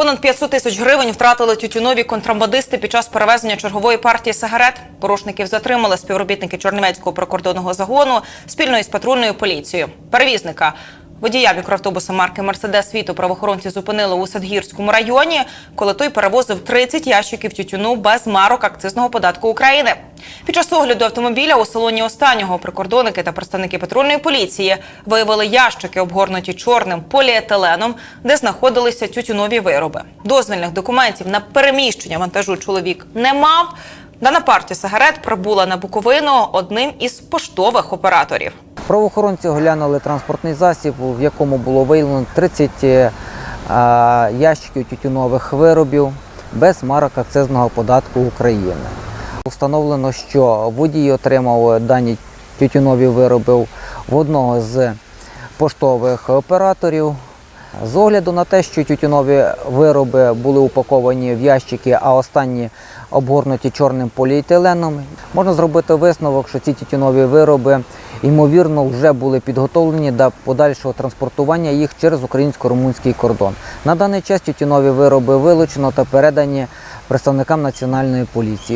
Понад 500 тисяч гривень втратили тютюнові контрабандисти під час перевезення чергової партії сигарет. Порушників затримали співробітники Чорнівецького прикордонного загону спільно із патрульною поліцією. Перевізника водія мікроавтобуса марки Мерседес світу правоохоронці зупинили у Садгірському районі, коли той перевозив 30 ящиків тютюну без марок акцизного податку України. Під час огляду автомобіля у салоні останнього прикордонники та представники патрульної поліції виявили ящики, обгорнуті чорним поліетиленом, де знаходилися тютюнові вироби. Дозвільних документів на переміщення вантажу чоловік не мав. Дана партія сигарет прибула на Буковину одним із поштових операторів. Правоохоронці оглянули транспортний засіб, в якому було виявлено 30 е, ящиків тютюнових виробів без марок акцизного податку України. Встановлено, що водій отримав дані тютюнові вироби в одного з поштових операторів. З огляду на те, що тютюнові вироби були упаковані в ящики, а останні обгорнуті чорним поліетиленом, можна зробити висновок, що ці тютюнові вироби ймовірно вже були підготовлені до подальшого транспортування їх через українсько-румунський кордон. На даний час тютюнові вироби вилучено та передані представникам національної поліції.